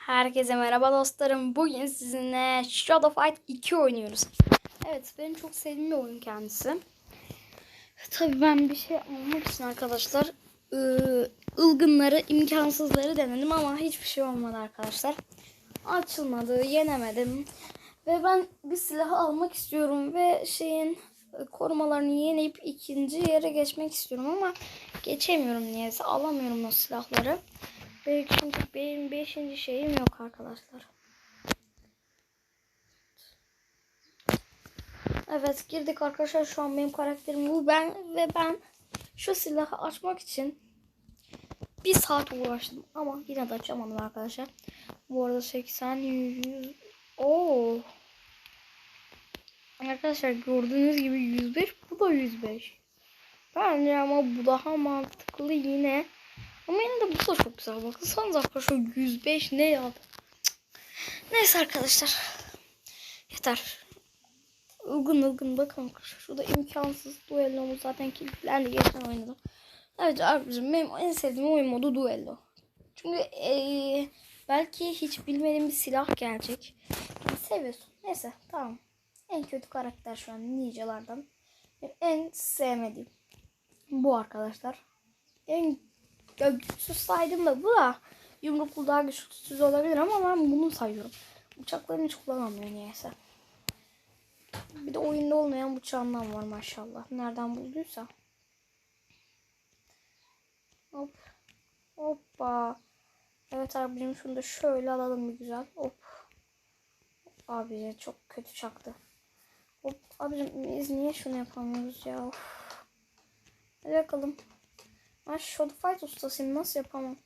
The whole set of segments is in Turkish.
Herkese merhaba dostlarım. Bugün sizinle Shadow Fight 2 oynuyoruz. Evet benim çok sevdiğim bir oyun kendisi. Tabii ben bir şey almak için arkadaşlar ıı, ılgınları, imkansızları denedim ama hiçbir şey olmadı arkadaşlar. Açılmadı, yenemedim. Ve ben bir silahı almak istiyorum ve şeyin e, korumalarını yenip ikinci yere geçmek istiyorum ama geçemiyorum niyeyse alamıyorum o silahları. Ve çünkü benim beşinci şeyim yok arkadaşlar. Evet girdik arkadaşlar şu an benim karakterim bu ben ve ben şu silahı açmak için bir saat uğraştım ama yine de açamadım arkadaşlar. Bu arada 80 100 Oo. Arkadaşlar gördüğünüz gibi 105 bu da 105. Bence ama bu daha mantıklı yine. Ama yine de bu da çok güzel. Bakın arkadaşlar 105 ne ya? Neyse arkadaşlar. Yeter. Ilgın ılgın bakın arkadaşlar. Şurada imkansız duellomuz zaten kilitlendi geçen oynadım. Evet abicim benim en sevdiğim oyun modu duello. Çünkü ee, belki hiç bilmediğim bir silah gelecek. Yani seviyorsun. Neyse tamam. En kötü karakter şu an ninjalardan. En sevmediğim bu arkadaşlar. En ya güçsüz saydım da bu da yumruklu daha güçsüz olabilir ama ben bunu sayıyorum. Bıçaklarını hiç kullanamıyor niyeyse. Bir de oyunda olmayan bıçağından var maşallah. Nereden bulduysa. Hop. Hoppa. Evet abicim şunu da şöyle alalım bir güzel. Hop. Abi çok kötü çaktı. Hop. Abicim biz niye şunu yapamıyoruz ya? Of. Hadi bakalım. Ben Fight ustasıyım. Nasıl yapamam?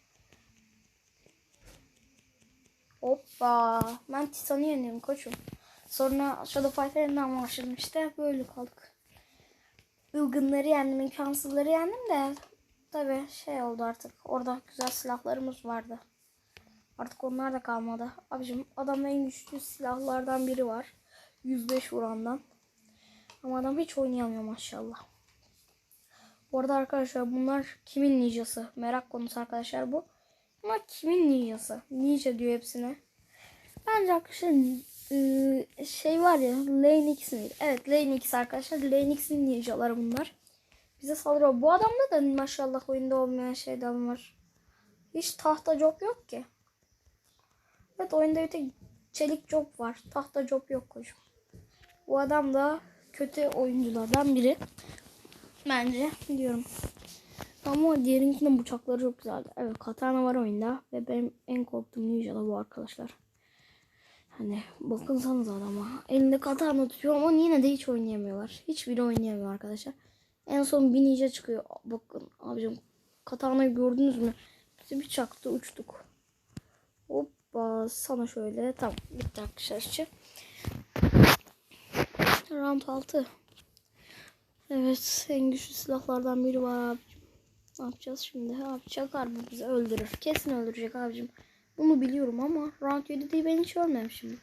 Hoppa. Ben Titan'ı yeniyorum koçum. Sonra Shadow Fight'a yeniden başladım işte. Böyle kaldık. Ilgınları yendim. imkansızları yendim de. Tabi şey oldu artık. Orada güzel silahlarımız vardı. Artık onlar da kalmadı. Abicim adamın en güçlü silahlardan biri var. 105 vurandan. Ama adam hiç oynayamıyor maşallah. Bu arada arkadaşlar bunlar kimin ninjası? Merak konusu arkadaşlar bu. Bunlar kimin ninjası? Ninja diyor hepsine. Bence arkadaşlar ıı, şey var ya Lane X'in Evet Lane X arkadaşlar. Lane X'in ninjaları bunlar. Bize saldırıyor. Bu adamda da maşallah oyunda olmayan şeyden var. Hiç tahta job yok ki. Evet oyunda bir tek çelik job var. Tahta job yok koçum. Bu adam da kötü oyunculardan biri. Bence diyorum. Ama diğerinkinin bıçakları çok güzeldi. Evet katana var oyunda. Ve benim en korktuğum ninja da bu arkadaşlar. Hani bakınsanız adama. Elinde katana tutuyor ama yine de hiç oynayamıyorlar. Hiçbiri oynayamıyor arkadaşlar. En son bir ninja çıkıyor. Bakın abicim katanayı gördünüz mü? Bizi bir çaktı uçtuk. Hoppa sana şöyle. Tamam bitti arkadaşlar. Round 6. Evet en güçlü silahlardan biri var abicim. Ne yapacağız şimdi? Abi çakar bu bizi öldürür. Kesin öldürecek abicim. Bunu biliyorum ama round 7'de ben hiç ölmemişim.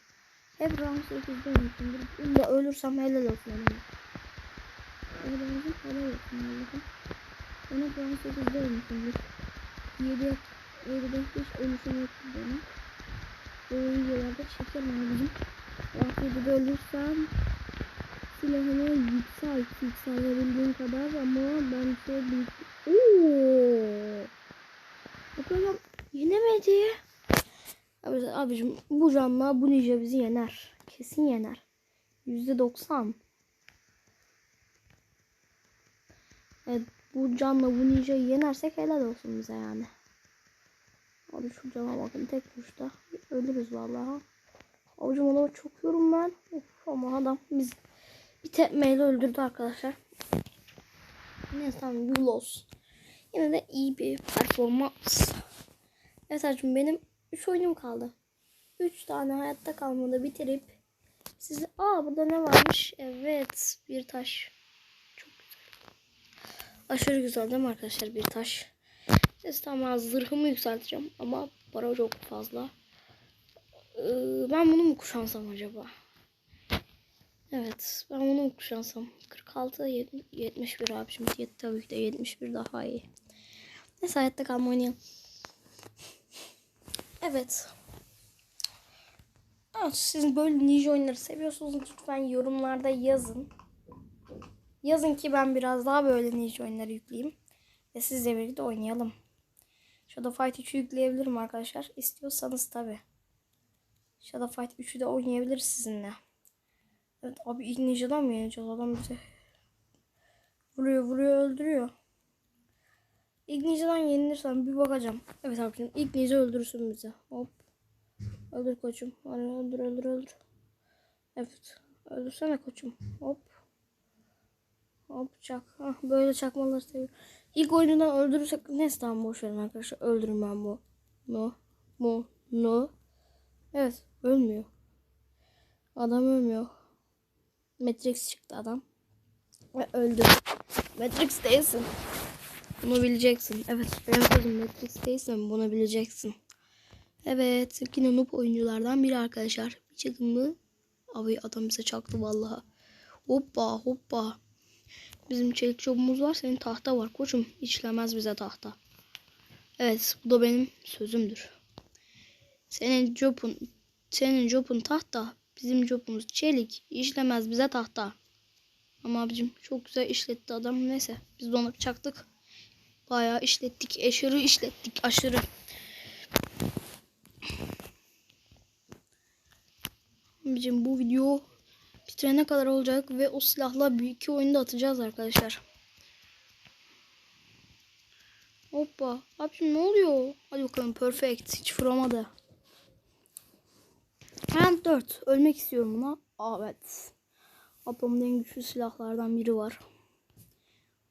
Hep round 8'de ölmüşümdür. Bunda ölürsem helal olsun. Helal olsun. Allah'ım. Ben hep round 8'de ölmüşümdür. 7 7 5 5 ölüşüm yoktu benim. Böyle videolarda çekerim abicim. Round 7'de ölürsem silahını yükselt, yükseltebildiğin kadar ama ben şey bir... Ooo! Kadar yenemedi. Abi, abicim bu canla bu ninja bizi yener. Kesin yener. Yüzde doksan. Evet bu canla bu ninjayı yenersek helal olsun bize yani. Abi şu cana bakın tek vuruşta ölürüz vallahi. Abicim ona çok yorum ben. Of, ama adam biz bir tekmeyle öldürdü arkadaşlar. Neyse tamam Yulos. Yine de iyi bir performans. Evet arkadaşlar benim 3 oyunum kaldı. 3 tane hayatta kalmada bitirip size aa burada ne varmış? Evet bir taş. Çok güzel. Aşırı güzel değil mi arkadaşlar bir taş? Neyse tamam zırhımı yükselteceğim ama para çok fazla. Ee, ben bunu mu kuşansam acaba? Evet. Ben bunu kuşansam. 46, 71 abicim. Yet, tabii ki de 71 daha iyi. Neyse hayatta kalma oynayalım. Evet. Ha, siz böyle ninja oyunları seviyorsunuz lütfen yorumlarda yazın. Yazın ki ben biraz daha böyle ninja oyunları yükleyeyim. Ve sizle birlikte oynayalım. Shadow Fight 3'ü yükleyebilirim arkadaşlar. İstiyorsanız tabi. Shadow Fight 3'ü de oynayabiliriz sizinle. Evet abi ilk ninja'dan mı yeneceğiz? Adam bize vuruyor vuruyor öldürüyor. İlk ninja'dan yenilirsem bir bakacağım. Evet abicim ilk ninja öldürsün bizi. Hop. Öldür koçum. Hadi öldür öldür öldür. Evet. Öldürsene koçum. Hop. Hop çak. Hah, böyle çakmaları seviyorum. İlk oyundan öldürürsek neyse tamam boş verin arkadaşlar. Öldürün ben bu. No. No. No. Evet. Ölmüyor. Adam ölmüyor. Matrix çıktı adam. Ve öldü. Matrix değilsin. Bunu bileceksin. Evet. Benim kızım Matrix değilsin. Bunu bileceksin. Evet. Yine noob oyunculardan biri arkadaşlar. Bir çakımlı. Abi adam bize çaktı vallahi. Hoppa hoppa. Bizim çelik çobumuz var. Senin tahta var koçum. İşlemez bize tahta. Evet. Bu da benim sözümdür. Senin jobun senin jobun tahta. Bizim jobumuz çelik. İşlemez bize tahta. Ama abicim çok güzel işletti adam. Neyse biz de ona çaktık. Bayağı işlettik. Aşırı işlettik. Aşırı. Abicim bu video bitirene kadar olacak ve o silahla bir iki oyunda atacağız arkadaşlar. Hoppa. Abicim ne oluyor? Hadi bakalım perfect. Hiç vuramadı. Round 4. Ölmek istiyorum buna. Evet. Ablamın en güçlü silahlardan biri var.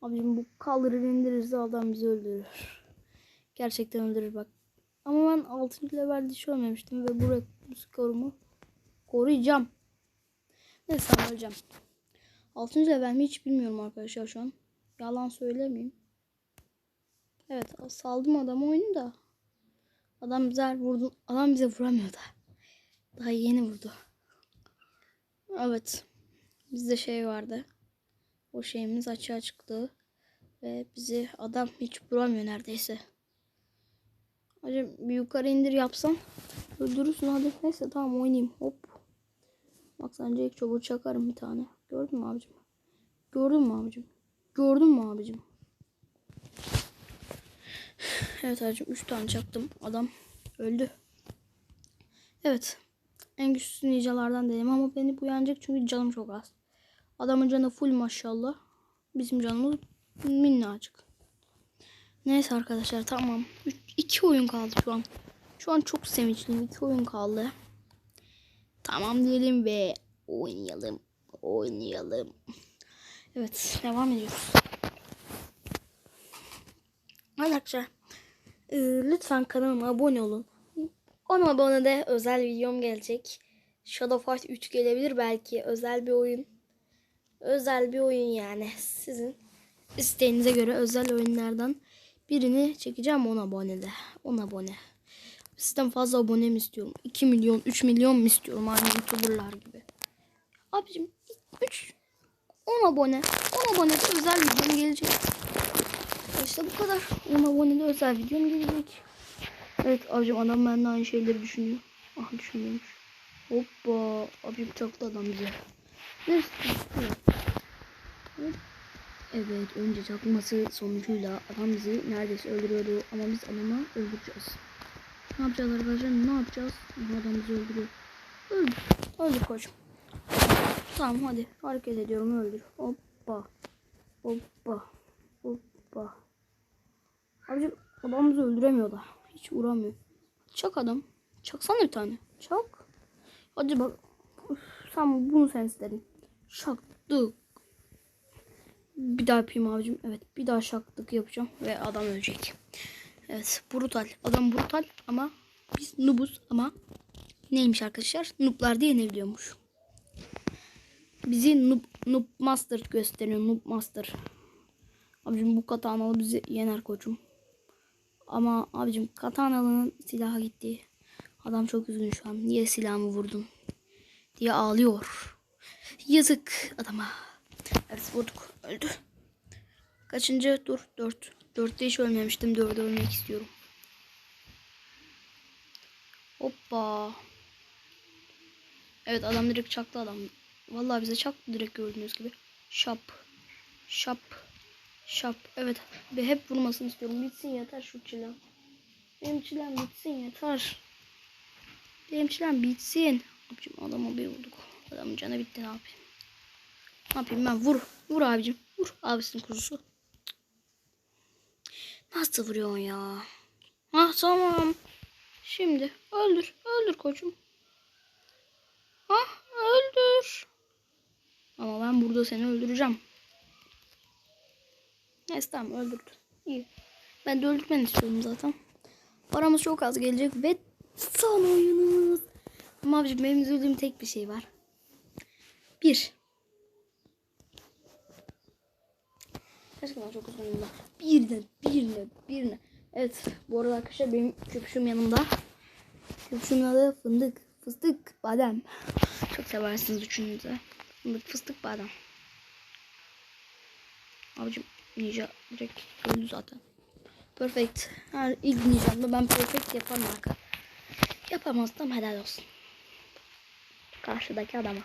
Abicim bu kaldırır indirirse adam bizi öldürür. Gerçekten öldürür bak. Ama ben 6. levelde hiç ölmemiştim ve bu, bu skorumu koruyacağım. Neyse öleceğim. 6. level mi hiç bilmiyorum arkadaşlar şu an. Yalan söylemeyeyim. Evet saldım adamı oyunu da. Adam bize vurdu. Adam bize vuramıyor da. Daha yeni vurdu. Evet. Bizde şey vardı. O şeyimiz açığa çıktı. Ve bizi adam hiç vuramıyor neredeyse. Acaba bir yukarı indir yapsam öldürürsün hadi. Neyse tamam oynayayım. Hop. Bak sence ilk çubuğu çakarım bir tane. Gördün mü abicim? Gördün mü abicim? Gördün mü abicim? Evet abicim 3 tane çaktım. Adam öldü. Evet. En güçlü ninjalardan dedim ama beni bu yenecek çünkü canım çok az. Adamın canı full maşallah. Bizim canımız minnacık. Neyse arkadaşlar tamam. 2 oyun kaldı şu an. Şu an çok sevinçliyim. 2 oyun kaldı. Tamam diyelim ve oynayalım. Oynayalım. Evet devam ediyoruz. Arkadaşlar e, lütfen kanalıma abone olun. 10 abonede özel videom gelecek. Shadow Fight 3 gelebilir belki. Özel bir oyun. Özel bir oyun yani. Sizin isteğinize göre özel oyunlardan birini çekeceğim 10 abonede. 10 abone. Sizden fazla abone mi istiyorum? 2 milyon, 3 milyon mu istiyorum? Aynı YouTuber'lar gibi. Abicim 3 10 abone. 10 abonede özel videom gelecek. İşte bu kadar. 10 abonede özel videom gelecek. Evet abicim adam benden aynı şeyleri düşünüyor. Ah düşünüyormuş. Hoppa. Abim çaktı adam bize. Neyse. Evet. Evet önce çakması sonucuyla adam bizi neredeyse öldürüyordu ama biz adamı öldüreceğiz. Ne yapacağız arkadaşlar? Ne yapacağız? Adam bizi öldürüyor. Öldür. Öldür koçum. Tamam hadi hareket ediyorum öldür. Hoppa. Hoppa. Hoppa. Abicim bizi öldüremiyor da. Hiç uğramıyor. Çak adam. Çaksana bir tane. Çak. Hadi bak. Sen bunu sen istedin. Şaktık. Bir daha yapayım abicim. Evet bir daha şaktık yapacağım. Ve adam ölecek. Evet brutal. Adam brutal ama biz noobuz ama neymiş arkadaşlar? Nooblar diye ne biliyormuş. Bizi noob, noob master gösteriyor. Noob master. Abicim bu katanalı bizi yener koçum. Ama abicim katanalı'nın silahı gitti. Adam çok üzgün şu an. Niye silahımı vurdun? Diye ağlıyor. Yazık adama. Evet vurduk. Öldü. Kaçıncı? Dur. Dört. Dörtte hiç ölmemiştim. Dörde ölmek istiyorum. Hoppa. Evet adam direkt çaktı adam. Vallahi bize çaktı direkt gördüğünüz gibi. Şap. Şap. Şap. Evet. Ve hep vurmasını istiyorum. Bitsin yeter şu çilem. Benim çilem bitsin yeter. Benim çilem bitsin. Abicim adama bir vurduk. Adamın canı bitti ne yapayım. Ne yapayım ben vur. Vur abicim. Vur abisinin kuzusu. Nasıl vuruyorsun ya? Ah tamam. Şimdi öldür. Öldür koçum. Ah öldür. Ama ben burada seni öldüreceğim. Neyse tamam öldürdü. İyi. Ben de öldürmeni istiyorum zaten. Paramız çok az gelecek ve son oyunumuz. Ama abicim benim üzüldüğüm tek bir şey var. Bir. Gerçekten çok üzüldüm ben. Birine, birine, birine. Evet bu arada arkadaşlar benim köpüşüm yanımda. Köpüşümün adı fındık, fıstık, badem. Çok seversiniz üçünüz de. Fındık, fıstık, badem. Abicim ninja direkt öldü zaten. Perfect. Her ilk ninjamda ben perfect yaparım arka. Yapamazsam helal olsun. Karşıdaki adama.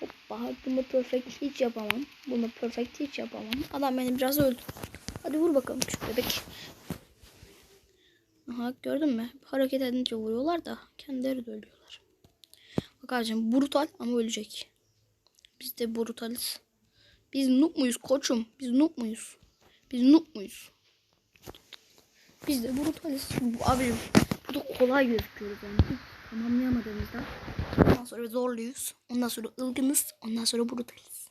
Hoppa bunu perfect hiç yapamam. Bunu perfect hiç yapamam. Adam beni biraz öldü. Hadi vur bakalım küçük bebek. Aha gördün mü? Hareket edince vuruyorlar da kendileri de ölüyorlar. Bak abicim brutal ama ölecek. Biz de brutaliz. Biz noob muyuz koçum? Biz noob muyuz? Biz noob muyuz? Biz de brutaliz. Bu- Abicim bu da kolay gözüküyoruz yani. Tamamlayamadığımızda. Ondan sonra zorluyuz. Ondan sonra ılgınız. Ondan sonra brutaliz.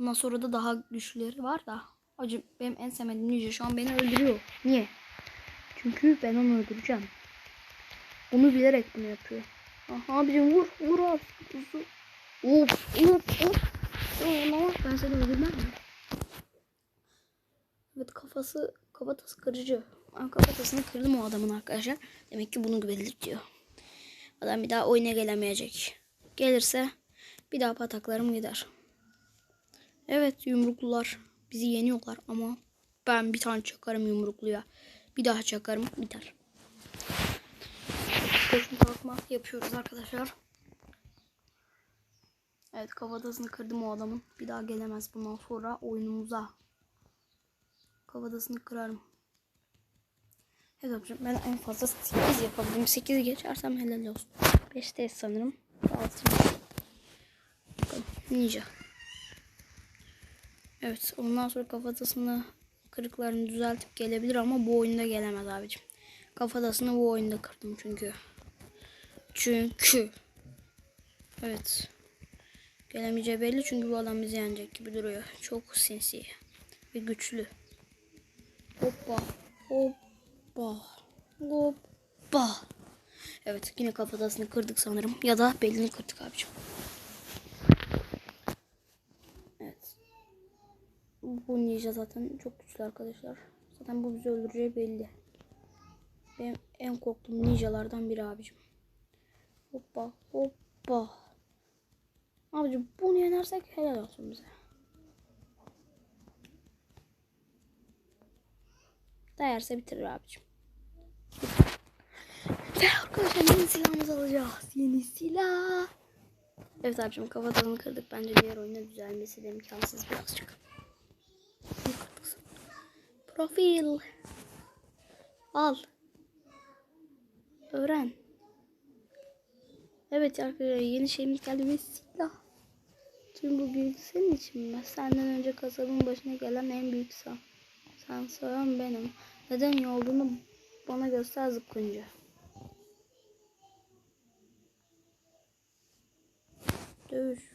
Ondan sonra da daha güçlüleri var da. Acım benim en sevmediğim ninja şu an beni öldürüyor. Niye? Çünkü ben onu öldüreceğim. Onu bilerek bunu yapıyor. Aha abicim vur vur abi. Of of of. Ben seni öldürmem mi? Evet kafası kafatası kırıcı. Ben kafatasını kırdım o adamın arkadaşlar. Demek ki bunu belirtiyor. Adam bir daha oyuna gelemeyecek. Gelirse bir daha pataklarım gider. Evet yumruklular bizi yeniyorlar ama ben bir tane çakarım yumrukluya. Bir daha çakarım biter. Koşun kalkma yapıyoruz arkadaşlar. Evet kafatasını kırdım o adamın. Bir daha gelemez bundan sonra oyunumuza. Kafatasını kırarım. Evet abicim ben en fazla 8 yapabildim. 8 geçersem helal olsun. 5'te sanırım. 6. Bakalım. Ninja. Evet ondan sonra kafatasını kırıklarını düzeltip gelebilir ama bu oyunda gelemez abicim. Kafatasını bu oyunda kırdım çünkü. Çünkü. Evet. Gelemeyeceği belli çünkü bu adam bizi yenecek gibi duruyor. Çok sinsi ve güçlü. Hoppa. Hoppa. Hoppa. Evet yine kafatasını kırdık sanırım. Ya da belini kırdık abicim. Evet. Bu ninja zaten çok güçlü arkadaşlar. Zaten bu bizi öldüreceği belli. Benim en korktuğum ninjalardan biri abicim. Hoppa hoppa. Abicim bunu yenersek helal olsun bize. Değerse bitirir abicim. Ve arkadaşlar yeni silahımızı alacağız. Yeni silah. Evet abicim kafadan kırdık. Bence diğer oyunda düzelmesi de imkansız birazcık. Profil. Al. Öğren. Evet arkadaşlar yeni şeyimiz geldi ve silah. Tüm bu büyük senin için mi? Senden önce kasabın başına gelen en büyük sen. Sen benim. Neden iyi olduğunu bana göster zıpkıncı. Dövüş.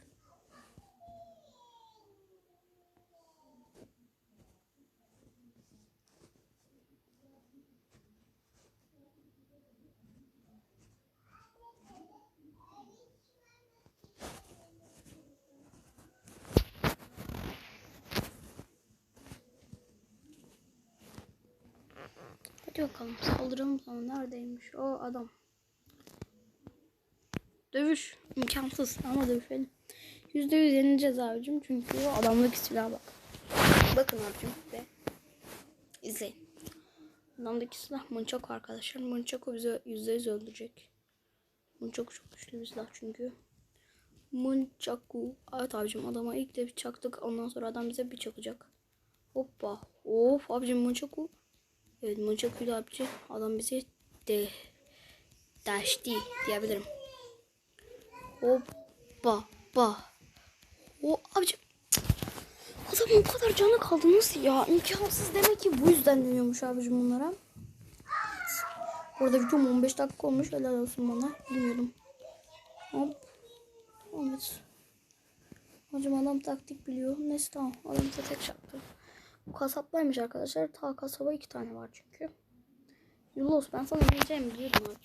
Hadi bakalım saldıralım sana. Neredeymiş o adam? Dövüş imkansız ama dövüşelim. Yüzde yüz yenileceğiz abicim çünkü o adamdaki silaha bak. Bakın abicim ve izleyin. Adamdaki silah Munchako arkadaşlar. Munchako bizi yüzde yüz öldürecek. Munchako çok güçlü bir silah çünkü. Munchaku. Evet abicim adama ilk de bir çaktık. Ondan sonra adam bize bir çakacak. Hoppa. Of abicim Munchaku. Evet Munchaku'ydu abici. Adam bizi de deşti diyebilirim. Hoppa. Ba. O abicim. Adamın o kadar canı kaldı nasıl ya? İmkansız demek ki bu yüzden deniyormuş abicim bunlara. Orada videom 15 dakika olmuş. Helal olsun bana. Bilmiyordum. Hop. Evet. Hocam adam taktik biliyor. Neyse tamam. Adam da tek şartlı. Bu kasaplaymış arkadaşlar. Ta kasaba iki tane var çünkü. Yulos ben sana geleceğimi biliyordum abi.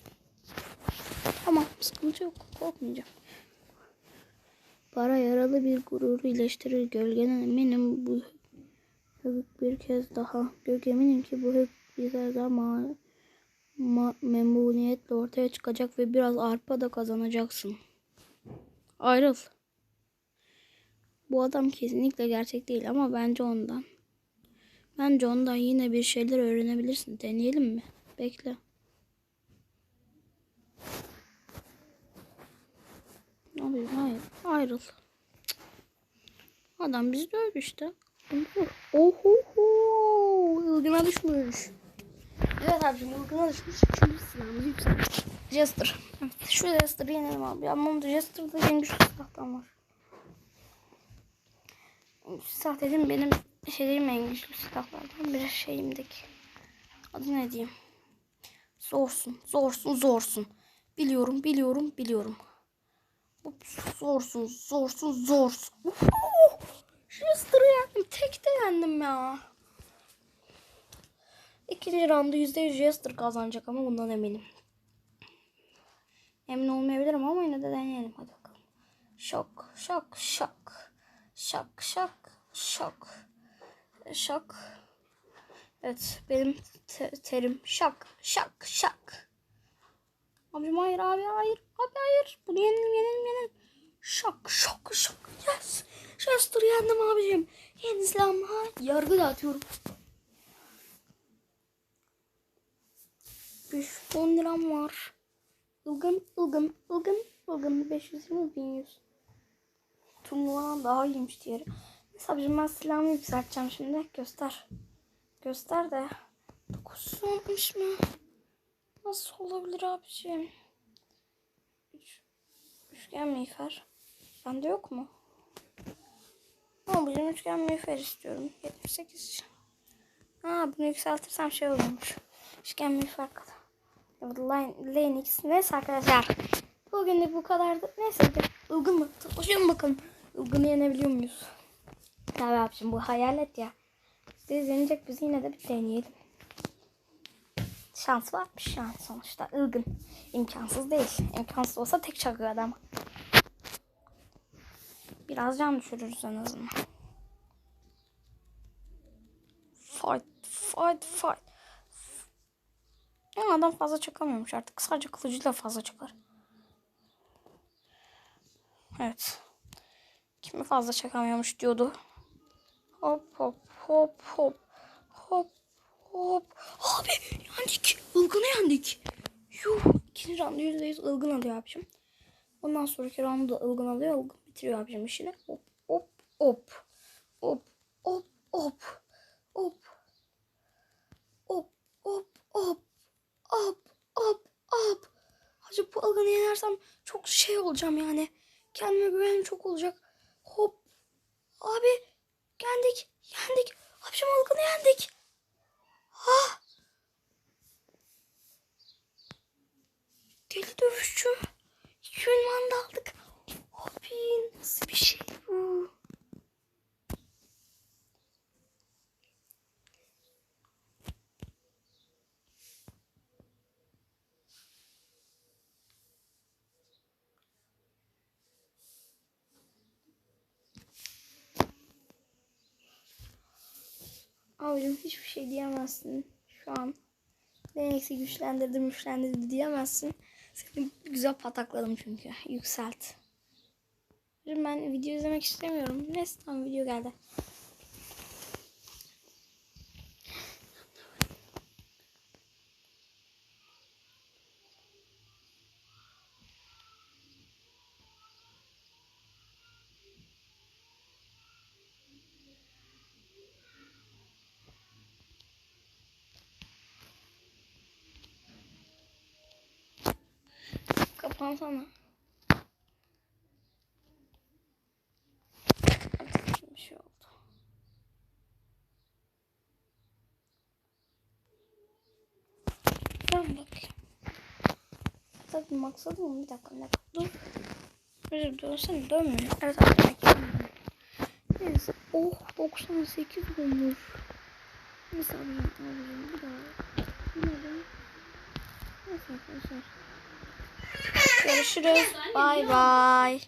Tamam sıkıntı yok. Korkmayacağım. Para yaralı bir gururu iyileştirir. Gölgeden eminim bu hık bir kez daha. Gölge eminim ki bu hık bize daha ma memnuniyetle ortaya çıkacak ve biraz arpa da kazanacaksın. Ayrıl. Bu adam kesinlikle gerçek değil ama bence ondan. Bence ondan yine bir şeyler öğrenebilirsin. Deneyelim mi? Bekle. Ne yapayım? Hayır. Ayrıl. Adam bizi dövdü işte. Oho. Ilgına düşmüş. Evet abicim ilgına düşmüş. Çünkü silahımız yüksek. Jester. Şu Jester'ı yenelim abi. Ama bu Jester'da en güçlü var. Silah dedim benim şeylerim en güçlü silahlardan bir şeyimdeki. Adı ne diyeyim? Zorsun, zorsun, zorsun. Biliyorum, biliyorum, biliyorum. Zorsun, zorsun, zorsun. Uhu! Yendim. Tek de yendim ya. İkinci rounda %100 Jester kazanacak ama bundan eminim. Emin olmayabilirim ama yine de deneyelim. Hadi bakalım. Şok, şok, şok. Şok, şok, şok. Şok. Evet benim te- terim şok, şok, şok. Abim hayır abi hayır. Abi hayır. Bunu yenelim yenelim yenelim. Şok, şok, şok. Yes. Jester yendim abicim. Yeni silahımla yargı dağıtıyorum. Bir 10 liram var. Ilgın, ılgın, ılgın, ılgın. 520 1100. Turnuvadan daha iyiymiş diğeri. Ben silahımı yükselteceğim şimdi. Göster. Göster de. 960 mı? Nasıl olabilir abicim? Üç, üçgen miğfer. Bende yok mu? Ama bizim üçgen miğfer istiyorum. 78. Ha bunu yükseltirsem şey oluyormuş. Üçgen miğfer kadar. Evet, Line, Linux. Neyse arkadaşlar. Bugünlük bu kadardı. Neyse ılgın mı? Koşalım bakalım. Ilgın'ı yenebiliyor muyuz? Tabii abicim bu hayalet ya. Biz yenecek biz yine de bir deneyelim. Şans varmış yani sonuçta. Ilgın. İmkansız değil. İmkansız olsa tek çakıyor adam. Biraz can düşürürüz en azından. Fight, fight, fight. Ya adam fazla çakamıyormuş artık. Sadece kılıcıyla fazla çakar. Evet. Kimi fazla çakamıyormuş diyordu. Hop hop hop hop hop hop. Abi yendik. Ilgın'ı yendik. Yuh. İkinci yüzde yüz ılgın alıyor abicim. Ondan sonraki roundu da ılgın alıyor. Ilgın bitiriyor abicim işini. Hop hop. Hop hop hop. Hop. Hop hop hop. Hop hop hop. Hacı bu ılgını yenersem çok şey olacağım yani. Kendime güvenim çok olacak. Hop. Abi yendik. Yendik. Abicim ılgını yendik. Ah. Deli dövüşçü. İki ünvan da aldık. Abi nasıl bir şey bu? Abicim hiçbir şey diyemezsin şu an. Denex'i güçlendirdim güçlendirdi diyemezsin. Seni güzel patakladım çünkü. Yükselt. Ben video izlemek istemiyorum. Neyse tamam video geldi. Kapansana. Bir şey oldu. Ben bakayım. Tabii maksadım bir dakika bir dakika dur. Dur dönsene dönmüyor. Evet arkadaşlar. Neyse. Oh 98 olmuş. Neyse alayım alayım bir daha. Neyse arkadaşlar. Görüşürüz. Bay bay.